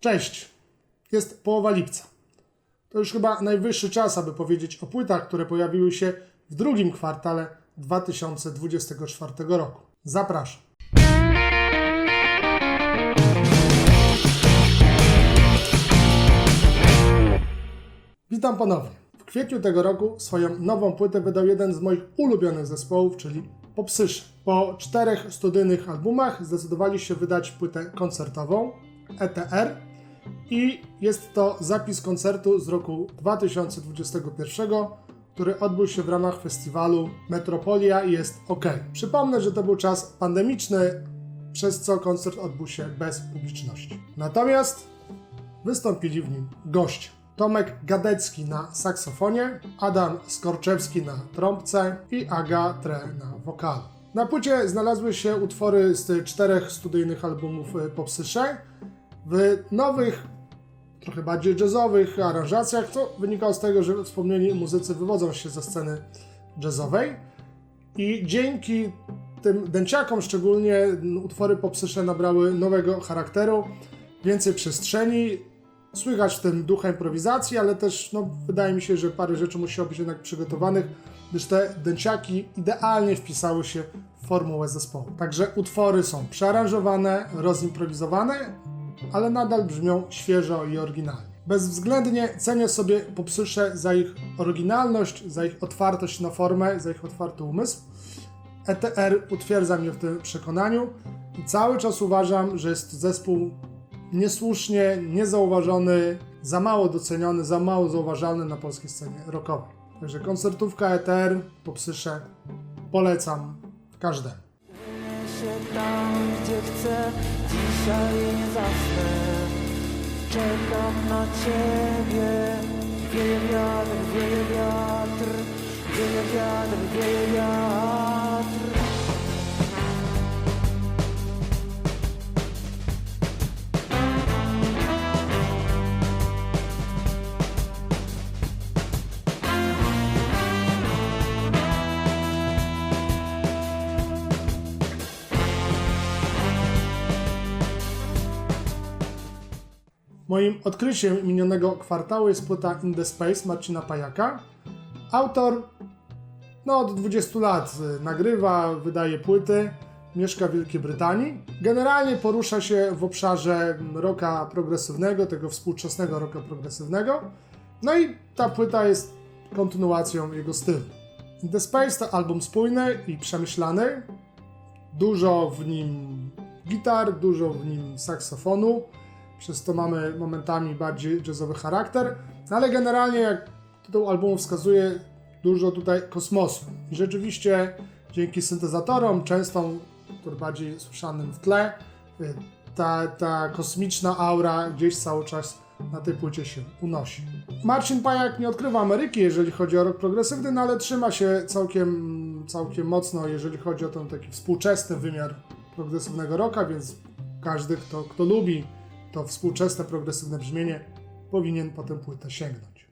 Cześć! Jest połowa lipca. To już chyba najwyższy czas, aby powiedzieć o płytach, które pojawiły się w drugim kwartale 2024 roku. Zapraszam. Witam ponownie. W kwietniu tego roku swoją nową płytę wydał jeden z moich ulubionych zespołów, czyli Popsysze. Po czterech studyjnych albumach zdecydowali się wydać płytę koncertową ETR i jest to zapis koncertu z roku 2021, który odbył się w ramach festiwalu Metropolia i jest OK. Przypomnę, że to był czas pandemiczny, przez co koncert odbył się bez publiczności. Natomiast wystąpili w nim goście. Tomek Gadecki na saksofonie, Adam Skorczewski na trąbce i Aga Tre na wokalu. Na płycie znalazły się utwory z czterech studyjnych albumów Popsysze w nowych, trochę bardziej jazzowych aranżacjach, co wynikało z tego, że wspomnieni muzycy wywodzą się ze sceny jazzowej i dzięki tym dęciakom szczególnie utwory Popsysze nabrały nowego charakteru, więcej przestrzeni, Słychać w tym ducha improwizacji, ale też no, wydaje mi się, że parę rzeczy musiało być jednak przygotowanych, gdyż te dęciaki idealnie wpisały się w formułę zespołu. Także utwory są przearanżowane, rozimprowizowane, ale nadal brzmią świeżo i oryginalnie. Bezwzględnie cenię sobie popsysze za ich oryginalność, za ich otwartość na formę, za ich otwarty umysł. ETR utwierdza mnie w tym przekonaniu i cały czas uważam, że jest to zespół niesłusznie, niezauważony, za mało doceniony, za mało zauważalny na polskiej scenie rockowej. Także koncertówka ETR, popsysze, polecam każdemu. tam, gdzie chcę, dzisiaj nie zasnę. Czekam na ciebie, wieje wiatr, wieje wiatr, wieje wiatr, wieje wiatr. Moim odkryciem minionego kwartału jest płyta In The Space Marcina Pajaka. Autor no, od 20 lat y, nagrywa, wydaje płyty, mieszka w Wielkiej Brytanii. Generalnie porusza się w obszarze rocka progresywnego, tego współczesnego rocka progresywnego. No i ta płyta jest kontynuacją jego stylu. In The Space to album spójny i przemyślany. Dużo w nim gitar, dużo w nim saksofonu przez to mamy momentami bardziej jazzowy charakter, no ale generalnie, jak tytuł albumu wskazuje, dużo tutaj kosmosu. I rzeczywiście dzięki syntezatorom, często który bardziej słyszanym w tle, y, ta, ta kosmiczna aura gdzieś cały czas na tej płycie się unosi. Marcin Pajak nie odkrywa Ameryki, jeżeli chodzi o rok progresywny, no ale trzyma się całkiem, całkiem mocno, jeżeli chodzi o ten taki współczesny wymiar progresywnego rocka, więc każdy, kto, kto lubi to współczesne, progresywne brzmienie, powinien po tę płytę sięgnąć.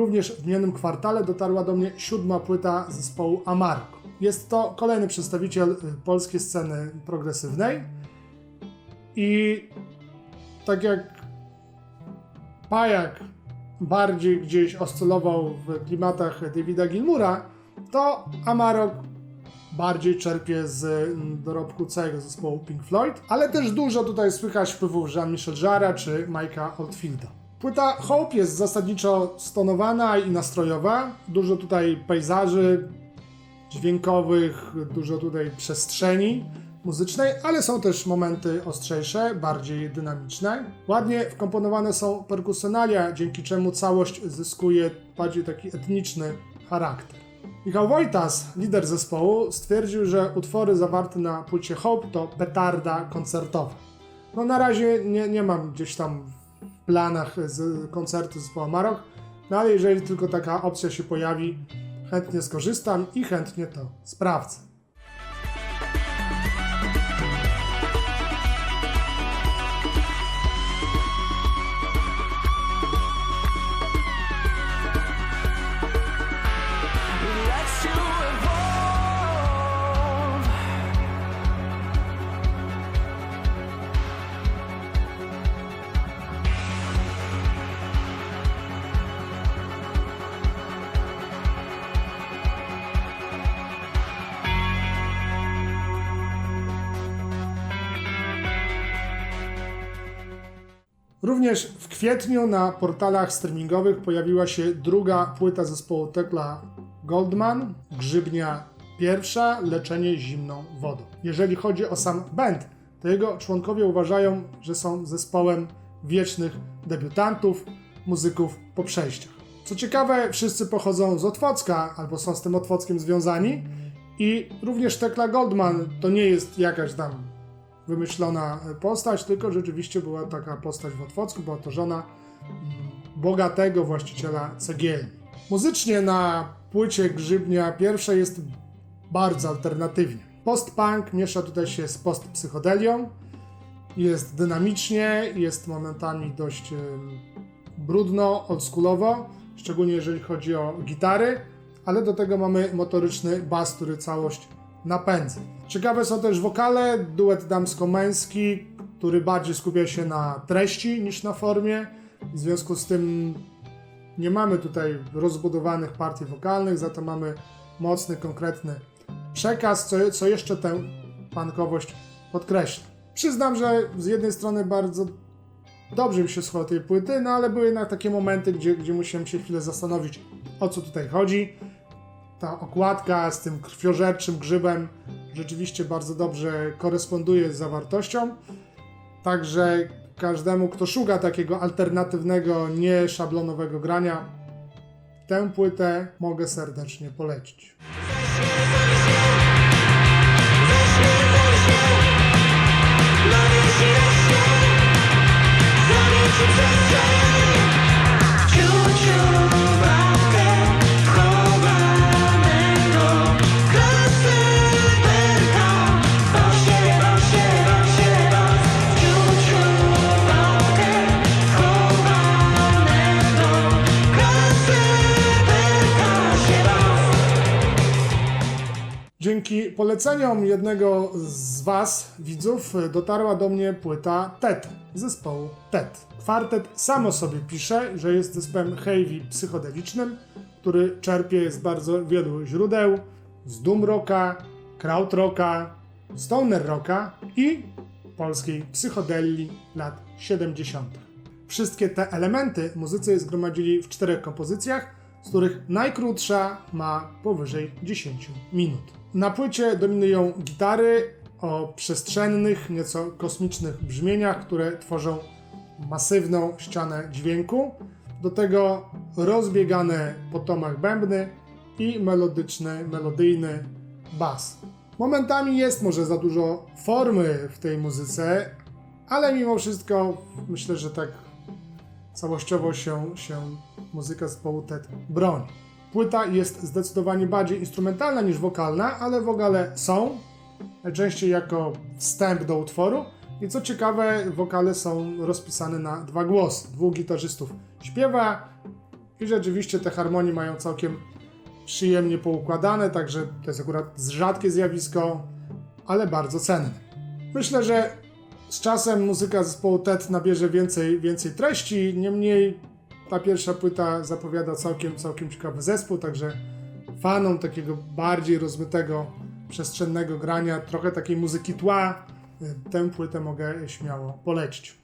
Również w minionym kwartale dotarła do mnie siódma płyta zespołu Amarko. Jest to kolejny przedstawiciel y, polskiej sceny progresywnej i tak jak Pajak bardziej gdzieś oscylował w klimatach Davida Gilmura, to Amarok bardziej czerpie z mm, dorobku całego zespołu Pink Floyd, ale też dużo tutaj słychać wpływów Jean-Michel Jarra czy Mike'a Oldfielda. Płyta Hope jest zasadniczo stonowana i nastrojowa. Dużo tutaj pejzaży dźwiękowych, dużo tutaj przestrzeni. muzycznej, ale są też momenty ostrzejsze, bardziej dynamiczne. Ładnie wkomponowane są perkusjonalia, dzięki czemu całość zyskuje bardziej taki etniczny charakter. Michał Wojtas, lider zespołu, stwierdził, że utwory zawarte na płycie Hope to petarda koncertowa. No na razie nie, nie mam gdzieś tam planach z koncertu zespołu Marok, no ale jeżeli tylko taka opcja się pojawi, chętnie skorzystam i chętnie to sprawdzę. Również w kwietniu na portalach streamingowych pojawiła się druga płyta zespołu Tekla Goldman, Grzybnia pierwsza, Leczenie zimną wodą. Jeżeli chodzi o sam band, to jego członkowie uważają, że są zespołem wiecznych debiutantów, muzyków po przejściach. Co ciekawe, wszyscy pochodzą z Otwocka albo są z tym Otwockiem związani i również Tekla Goldman to nie jest jakaś tam wymyślona postać, tylko rzeczywiście była taka postać w Otwocku, była to żona mm, bogatego właściciela cegielni. Muzycznie na płycie Grzybnia pierwszej jest bardzo alternatywnie. Post-punk miesza tutaj się z post-psychodelią, jest dynamicznie, jest momentami dość brudno, oldschoolowo, szczególnie jeżeli chodzi o gitary, ale do tego mamy motoryczny bas, który całość napędza. Ciekawe są też wokale, duet damsko-męski, który bardziej skupia się na treści niż na formie. W związku z tym nie mamy tutaj rozbudowanych partii wokalnych, za to mamy mocny, konkretny przekaz, co, co jeszcze tę pankowość podkreśla. Przyznam, że z jednej strony bardzo dobrze mi się słuchało tej płyty, no ale były jednak takie momenty, gdzie, gdzie musiałem się chwilę zastanowić, o co tutaj chodzi. Ta okładka z tym krwiożerczym grzybem rzeczywiście bardzo dobrze koresponduje z zawartością. Także każdemu, kto szuka takiego alternatywnego, nieszablonowego grania, tę płytę mogę serdecznie polecić. Dzięki poleceniom jednego z Was, widzów, dotarła do mnie płyta TED, zespołu TED. Kwartet sam o sobie pisze, że jest zespołem heavy psychodelicznym, który czerpie z bardzo wielu źródeł, z doom rocka, kraut rocka, stoner rocka i polskiej psychodelii lat 70. Wszystkie te elementy muzycy zgromadzili w czterech kompozycjach, z których najkrótsza ma powyżej 10 minut. Na płycie dominują gitary o przestrzennych, nieco kosmicznych brzmieniach, które tworzą masywną ścianę dźwięku. Do tego rozbiegane po tomach bębny i melodyczny, melodyjny bas. Momentami jest może za dużo formy w tej muzyce, ale mimo wszystko myślę, że tak całościowo się, się muzyka zespołu TED broni. Płyta jest zdecydowanie bardziej instrumentalna niż wokalna, ale wokale są, najczęściej jako wstęp do utworu. I co ciekawe, wokale są rozpisane na dwa głosy. Dwóch gitarzystów śpiewa i rzeczywiście te harmonie mają całkiem przyjemnie poukładane, także to jest akurat rzadkie zjawisko, ale bardzo cenne. Myślę, że z czasem muzyka zespołu TED nabierze więcej, więcej treści, niemniej ta pierwsza płyta zapowiada całkiem, całkiem ciekawy zespół, także fanom takiego bardziej rozmytego, przestrzennego grania, trochę takiej muzyki tła, y, tę płytę mogę śmiało polecić.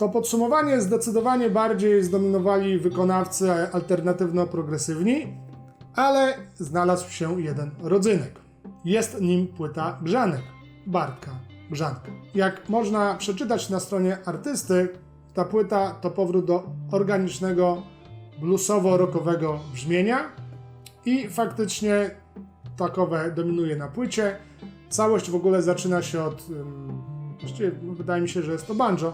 No podsumowanie, zdecydowanie bardziej zdominowali wykonawcy alternatywno-progresywni, ale znalazł się jeden rodzynek. Jest nim płyta Grzanek, Bartka Grzanka. Jak można przeczytać na stronie artysty, ta płyta to powrót do organicznego, bluesowo-rockowego brzmienia i faktycznie takowe dominuje na płycie. Całość w ogóle zaczyna się od, właściwie wydaje mi się, że jest to banjo,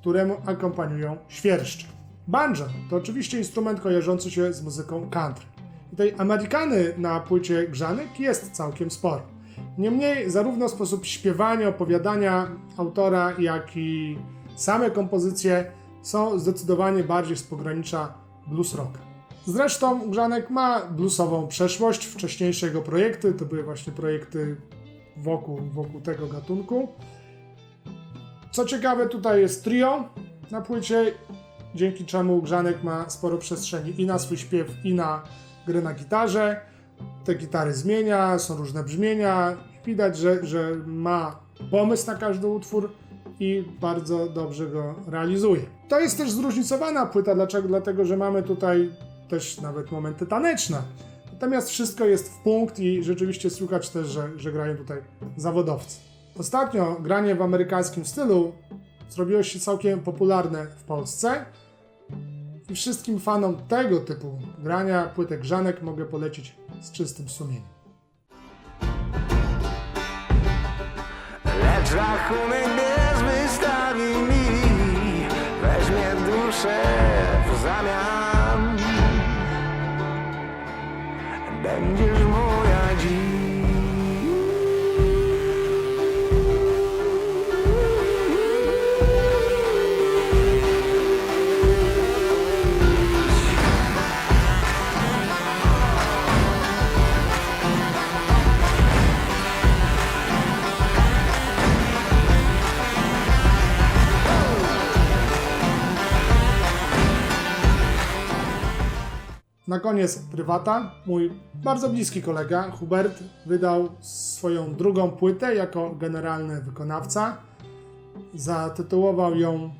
któremu akompaniują świerszcze. Banjo to oczywiście instrument kojarzący się z muzyką country. I tej Amerykany na płycie Grzanek jest całkiem sporo. Niemniej zarówno sposób śpiewania, opowiadania autora, jak i same kompozycje są zdecydowanie bardziej z pogranicza blues rocka. Zresztą Grzanek ma bluesową przeszłość. Wcześniejsze jego projekty to były właśnie projekty wokół, wokół tego gatunku. Co ciekawe, tutaj jest trio na płycie, dzięki czemu Grzanek ma sporo przestrzeni i na swój śpiew, i na grę na gitarze. Te gitary zmienia, są różne brzmienia. Widać, że, że ma pomysł na każdy utwór i bardzo dobrze go realizuje. To jest też zróżnicowana płyta. Dlaczego? Dlatego, że mamy tutaj też nawet momenty taneczne. Natomiast wszystko jest w punkt i rzeczywiście słychać też, że, że grają tutaj zawodowcy. Ostatnio granie w amerykańskim stylu zrobiło się całkiem popularne w Polsce i wszystkim fanom tego typu grania płytek grzanek mogę polecić z czystym sumieniem. Lecz rachunek bez wystawi mi Weźmie duszę w zamian Będziesz Na koniec prywata. Mój bardzo bliski kolega Hubert wydał swoją drugą płytę jako generalny wykonawca. Zatytułował ją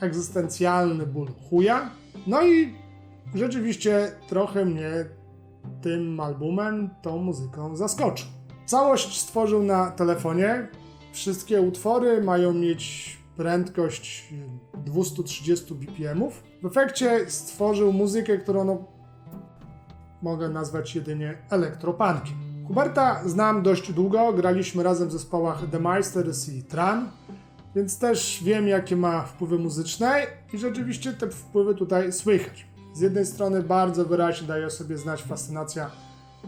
Egzystencjalny ból chuja. No i rzeczywiście trochę mnie tym albumem, tą muzyką zaskoczył. Całość stworzył na telefonie. Wszystkie utwory mają mieć prędkość 230 bpm. W efekcie stworzył muzykę, którą no, mogę nazwać jedynie elektropankiem. Huberta znam dość długo, graliśmy razem w zespołach The Meisters i Tran, więc też wiem jakie ma wpływy muzyczne i rzeczywiście te wpływy tutaj słychać. Z jednej strony bardzo wyraźnie daje sobie znać fascynacja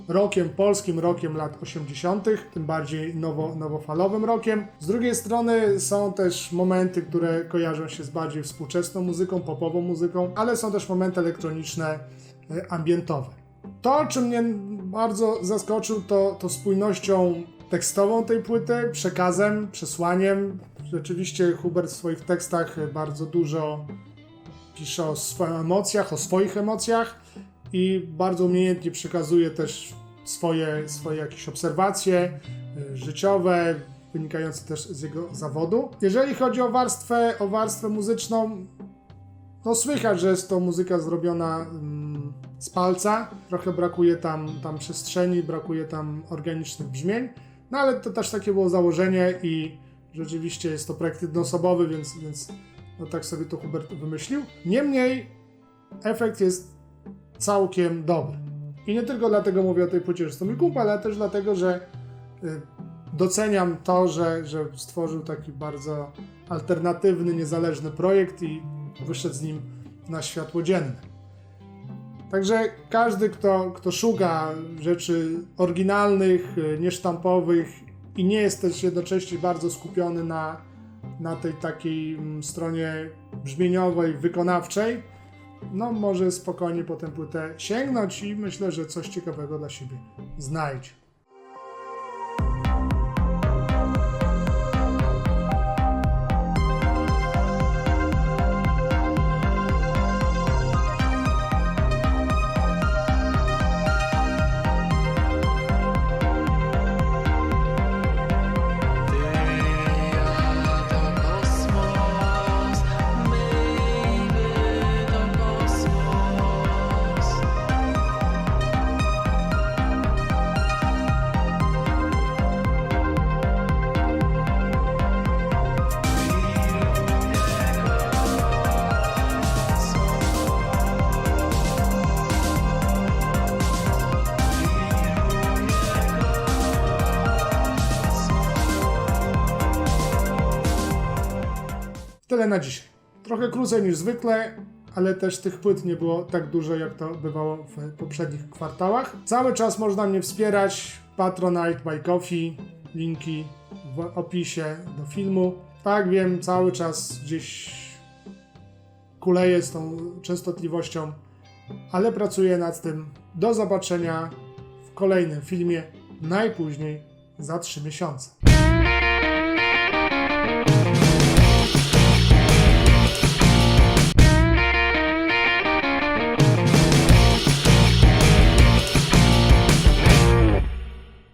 rokiem, polskim rokiem lat 80., tym bardziej nowo, nowofalowym rokiem. Z drugiej strony są też momenty, które kojarzą się z bardziej współczesną muzyką, popową muzyką, ale są też momenty elektroniczne, e, ambientowe. To, czym mnie bardzo zaskoczył, to, to spójnością tekstową tej płyty, przekazem, przesłaniem. Rzeczywiście Hubert w swoich tekstach bardzo dużo pisze o swoich emocjach, o swoich emocjach i bardzo umiejętnie przekazuje też swoje, swoje jakieś obserwacje y, życiowe, wynikające też z jego zawodu. Jeżeli chodzi o warstwę, o warstwę muzyczną, no słychać, że jest to muzyka zrobiona mm, z palca. Trochę brakuje tam, tam przestrzeni, brakuje tam organicznych brzmień. No ale to też takie było założenie i rzeczywiście jest to projekt jednoosobowy, więc, więc no tak sobie to Hubert wymyślił. Niemniej efekt jest całkiem dobry. I nie tylko dlatego mówię o tej płycie, że to mój ale też dlatego, że y, doceniam to, że, że stworzył taki bardzo alternatywny, niezależny projekt i wyszedł z nim na światło dzienne. Także każdy, kto, kto szuka rzeczy oryginalnych, y, niesztampowych i nie jest też jednocześnie bardzo skupiony na, na tej takiej mm, stronie brzmieniowej, wykonawczej, no może spokojnie po tę płytę sięgnąć i myślę, że coś ciekawego dla siebie znajdzie. Na dzisiaj. Trochę krócej niż zwykle, ale też tych płyt nie było tak dużo, jak to bywało w poprzednich kwartałach. Cały czas można mnie wspierać. Patronite by Coffee, linki w opisie do filmu. Tak wiem, cały czas gdzieś kuleję z tą częstotliwością, ale pracuję nad tym. Do zobaczenia w kolejnym filmie, najpóźniej za 3 miesiące.